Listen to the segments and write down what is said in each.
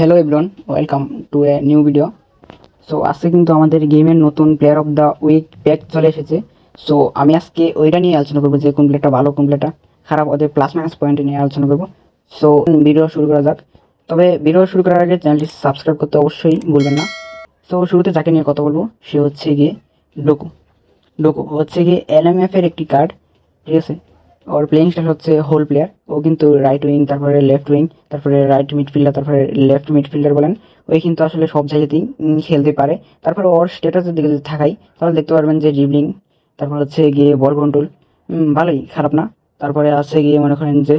Hello everyone welcome to a new video so আজকে কিন্তু আমাদের গেমের নতুন player of the week pack চলে এসেছে। সো আমি আজকে ওইটা নিয়ে আলোচনা করব যে কোন প্লেয়ারটা ভালো, কোন প্লেয়ারটা খারাপ। ওদের প্লাস মাইনাস পয়েন্ট নিয়ে আলোচনা করব। সো ভিডিও শুরু করা যাক। তবে ভিডিও শুরু করার আগে চ্যানেলটি সাবস্ক্রাইব করতে অবশ্যই ভুলবেন না। সো শুরুতে যাকে নিয়ে কথা বলব, সে হচ্ছে গিয়ে ডোকু ডোকু হচ্ছে গিয়ে এলএমএফ এর একটি কার্ড ঠিক আছে? ওর স্টাইল হচ্ছে হোল প্লেয়ার ও কিন্তু রাইট উইং তারপরে লেফট উইং তারপরে রাইট মিডফিল্ডার তারপরে লেফট মিডফিল্ডার বলেন। ওই কিন্তু আসলে সব জায়গাতেই খেলতে পারে। তারপরে ওর স্ট্যাটাসের দিকে যদি থাকাই, তাহলে দেখতে পারবেন যে ড্রিবলিং তারপর হচ্ছে গিয়ে বল কন্ট্রোল ভালোই, খারাপ না। তারপরে আছে গিয়ে মনে করেন যে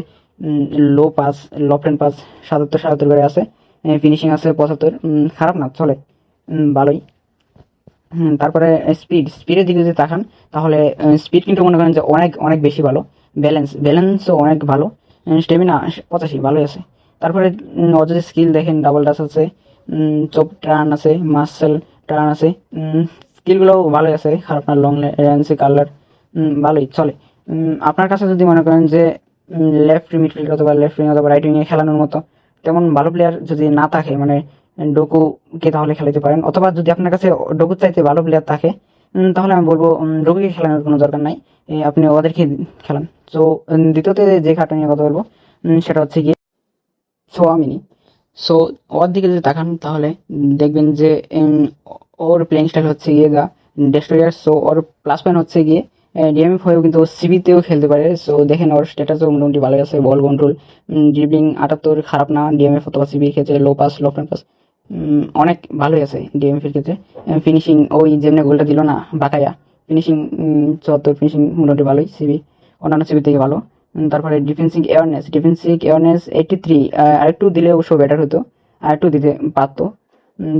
low pass loft and pass সাতাত্তর সাতাত্তর করে আছে। ফিনিশিং আছে পঁচাত্তর খারাপ না, চলে ভালোই। তারপরে স্পিড স্পিডের দিকে যদি তাকান, তাহলে স্পিড কিন্তু মনে করেন যে অনেক অনেক বেশি ভালো। ব্যালেন্স ব্যালেন্সও অনেক ভালো। স্টেমিনা পঁচাশি, ভালোই আছে। তারপরে ওর যদি স্কিল দেখেন ডাবল ডাস আছে চপ টার্ন আছে মাসেল টার্ন আছে স্কিলগুলোও ভালোই আছে, খারাপ না লং রেঞ্জে কালার ভালোই, চলে। আপনার কাছে যদি মনে করেন যে লেফট মিডফিল্ড অথবা লেফট উইং অথবা রাইট উইংয়ে খেলানোর মতো তেমন ভালো প্লেয়ার যদি না থাকে মানে ডোকুকে তাহলে খেলাতে পারেন? অথবা যদি আপনার কাছে ডোকুর চাইতে ভালো প্লেয়ার থাকে তাহলে আমি বলব ডোকুকে খেলানোর কোনো দরকার নাই। আপনি ওদেরকে খেলান। তো দ্বিতীয়তে যে খাটটা নিয়ে কথা বলব সেটা হচ্ছে গিয়ে সোয়ামিনি। সো ওর দিকে যদি তাকান, তাহলে দেখবেন যে ওর প্লেইং স্টাইল হচ্ছে গিয়ে দা ডেস্ট্রয়ার সো ওর প্লাস পয়েন্ট হচ্ছে গিয়ে ডিএমএফ হয়েও কিন্তু সিবিতেও খেলতে পারে। সো দেখেন ওর স্ট্যাটাসও মোটামুটি ভালো আছে বল কন্ট্রোল ড্রিবলিং আটাত্তর, খারাপ না ডিএমএফ অথবা সিবির ক্ষেত্রে low pass low front pass অনেক ভালোই আছে ডিএমএফ এর ক্ষেত্রে। ফিনিশিং ওই যেমনি গোলটা দিল না, বাকায়া। ফিনিশিং চুয়াত্তর ফিনিশিং মোটামুটি ভালোই সিবি অন্যান্য সিবি থেকে ভালো। তারপরে defensive awareness defensive awareness eighty three আরেকটু দিলে অবশ্য বেটার হতো, আরেকটু দিতে পারতো।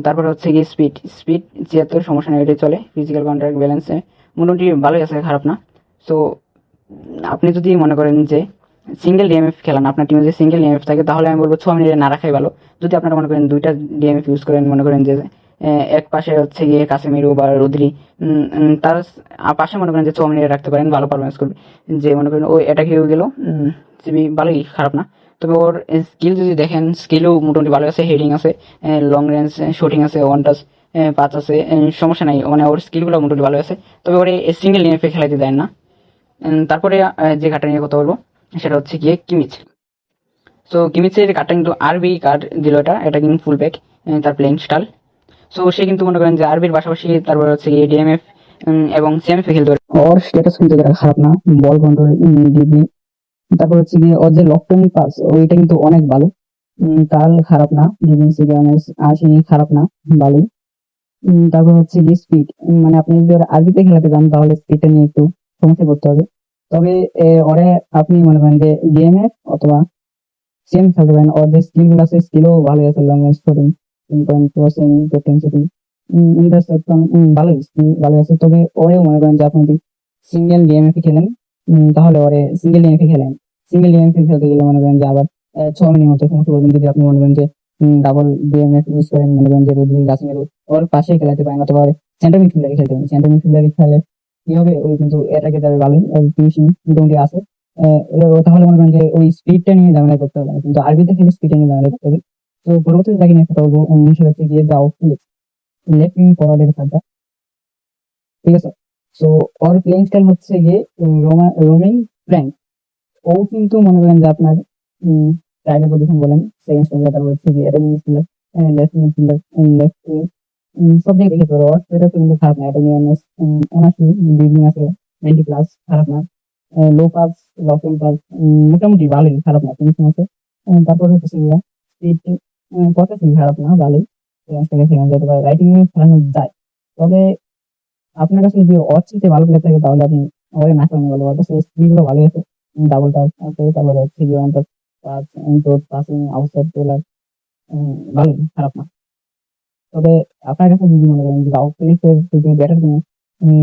তারপরে হচ্ছে গিয়ে স্পিড স্পিড ছিয়াত্তর সমস্যা নেই, এটাই চলে ফিজিক্যাল কন্ট্রাক্ট ব্যালেন্সে মোটামুটি ভালোই আছে, খারাপ না। সো আপনি যদি মনে করেন যে সিঙ্গেল ডিএমএফ খেলান আপনার টিমে যদি সিঙ্গেল ডিএমএফ থাকে, তাহলে আমি বলব ছ মিনিটে না রাখাই ভালো। যদি আপনারা মনে করেন দুইটা ডিএমএফ ইউজ করেন, মনে করেন যে এক পাশে হচ্ছে গিয়ে কাসেমিরো বা রুদ্রি তার পাশে মনে করেন যে ছ মিনিটে রাখতে পারেন, ভালো পারফরমেন্স করবে। যে মনে করেন ওই অ্যাটাক হয়ে গেল সিবি ভালোই খারাপ না। তবে ওর স্কিল যদি দেখেন স্কিলও মোটামুটি ভালো আছে হেডিং আছে লং রেঞ্জ শুটিং আছে ওয়ান টাচ পাঁচ আছে সমস্যা নাই মানে ওর স্কিলগুলো মোটামুটি ভালো আছে। তবে ওর সিঙ্গেল ডিএমএফে খেলাতে দেয় না। তারপরে যে কার্ডটা নিয়ে কথা বলব সেটা হচ্ছে গিয়ে কিমিচ সো কিমিচের কার্ডটা কিন্তু আরবি কার্ড দিল এটা এটা কিন্তু ফুল ব্যাক তার প্লেইং স্টাইল সো সে কিন্তু মনে করেন যে আরবির পাশাপাশি তারপর হচ্ছে গিয়ে ডিএমএফ এবং সিএমএফ খেলতে পারে। ওর স্ট্যাটাস কিন্তু খারাপ না বল কন্ট্রোল ডিপলি তারপর হচ্ছে গিয়ে ওর যে লফট পাস ওইটা কিন্তু অনেক ভালো। কাল খারাপ না ডিফেন্স আশি খারাপ না ভালোই তারপর হচ্ছে গিয়ে স্পিড মানে আপনি যদি আরবিতে খেলাতে যান, তাহলে স্পিডটা নিয়ে একটু সমস্যা করতে হবে। তবে ওরে আপনি মনে করেন যে ডিএমএফ অথবা সেম খেলতে পারেন ওর যে স্কিলগুলো আছে স্কিলও ভালো আছে long shooting point crossing shooting interception ভালোই স্কিল ভালো আছে। তবে ওরেও মনে করেন যে আপনি যদি সিঙ্গেল ডিএমএফ খেলেন তাহলে ওরে সিঙ্গেল ডিএমএফ খেলেন। সিঙ্গেল গেম ডিএমএফ খেলতে গেলে মনে করেন যে আবার ছ মিনিট মতো সমস্যা করবেন যদি আপনি মনে করেন যে ডাবল ডিএমএফ ইউজ করেন, মনে করেন যে রুদ্রি গাছমেরু ওর পাশে খেলাতে পারেন, অথবা সেন্টার মিডফিল্ডারে খেলতে পারেন। সেন্টার মিডফিল্ডারে খেলে কি হবে? ওই কিন্তু এটাকে যাবে ভালোই ফিনিশিং মোটামুটি আছে তাহলে মনে করেন যে ওই স্পিডটা নিয়ে ঝামেলা করতে হবে কিন্তু আরবিতে খেলে স্পিডটা নিয়ে ঝামেলা করতে হবে। তো পরবর্তী যাকে নিয়ে কথা বলব উম, হচ্ছে গিয়ে যাও লেফট উইং ফরওয়ার্ডের খেলটা ঠিক আছে? তো ওর প্লেইং স্টাইল হচ্ছে গিয়ে রোমিং ফ্র্যাঙ্ক ও কিন্তু মনে করেন যে আপনার রাইডার পজিশন বলেন সেকেন্ড স্টাইল তারপর হচ্ছে গিয়ে attacking midfielder left left wing সব জায়গায় দেখে ওর সেটা কিন্তু খারাপ না। এমএস উনাশি ডিগ্রি আছে নাইনটি প্লাস খারাপ না। লো পাস পাস মোটামুটি ভালোই, খারাপ না ফিনিশিং আছে। তারপর হচ্ছে খারাপ না, ভালোই। সেখানে খেলানো যেতে পারে। রাইটিং খেলানো যায়। তবে আপনার কাছে যদি অচিতে ভালো থাকে, তাহলে আপনি ওরে না খেলানো ভালো পারবে স্পিডগুলো ভালো আছে। ডাবল টাচ তারপরে গিয়ে one touch pass passing outside bowler ভালোই, খারাপ না। তবে আপনার কাছে যদি মনে করেন যে আউটফিল্ডের যদি ব্যাটার কোনো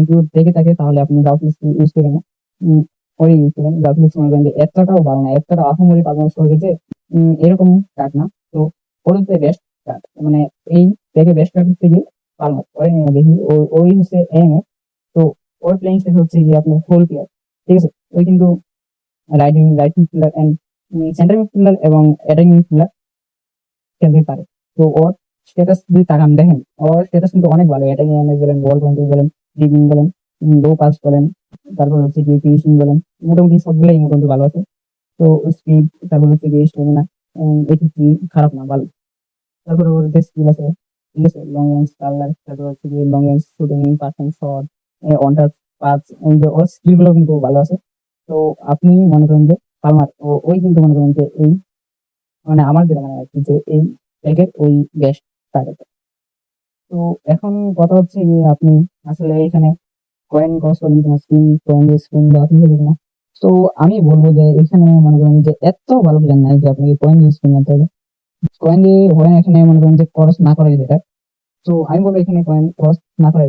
ইউজ দেখে থাকে তাহলে আপনি আউটফিল্ড ইউজ করেন। না উম, ওরে ইউজ করেন। আউটফিল্ড মনে করেন যে এতটাও ভালো না এতটা আহমরি পারফরমেন্স করে যে এরকম কাট না। তো ওর হচ্ছে বেস্ট কাট মানে এই থেকে বেস্ট কাট হচ্ছে গিয়ে পালমার ওরে নিয়ে দেখি। ওই হচ্ছে এম তো ওর প্লেইং স্টাইল হচ্ছে গিয়ে আপনার ফুল প্লেয়ার ঠিক আছে? ওই কিন্তু রাইডিং রাইটিং মিডফিল্ডার অ্যান্ড সেন্টার মিডফিল্ডার এবং অ্যাটাকিং মিডফিল্ডার খেলতে পারে। তো ওর স্ট্যাটাস যদি তাকান, দেখেন, ওর স্ট্যাটাস কিন্তু অনেক ভালো। এটা নিয়ে বলেন, বল কন্ট্রোল বলেন ড্রিবলিং বলেন লো পাস বলেন, তারপর হচ্ছে কি ফিনিশিং বলেন, মোটামুটি সবগুলোই মোটামুটি ভালো আছে। তো স্পিড তারপর হচ্ছে কি স্টেমিনা এটি কি খারাপ না, ভালো। তারপরে ওর যে স্কিল আছে, ঠিক আছে লং রেঞ্জ কালার তারপর হচ্ছে কি long range shooting passing shot on touch pass ওর স্কিলগুলো কিন্তু ভালো আছে। তো আপনি মনে করেন যে পালমার ওই কিন্তু মনে করেন যে এই মানে আমার যেটা মনে হয় যে এই প্যাকেট ওই বেস্ট টার্গেট তো এখন কথা হচ্ছে যে আপনি আসলে এখানে কয়েন কস্ট কয়েন স্পিন বা না। তো আমি বলব যে এখানে মনে করেন যে এত ভালো প্ল্যান নাই যে আপনাকে কয়েন স্পিন করতে হবে। কয়েন দিয়ে কয়েন এখানে মনে করেন যে খরচ না করা যেটা তো আমি বলব এখানে কয়েন খরচ না করাই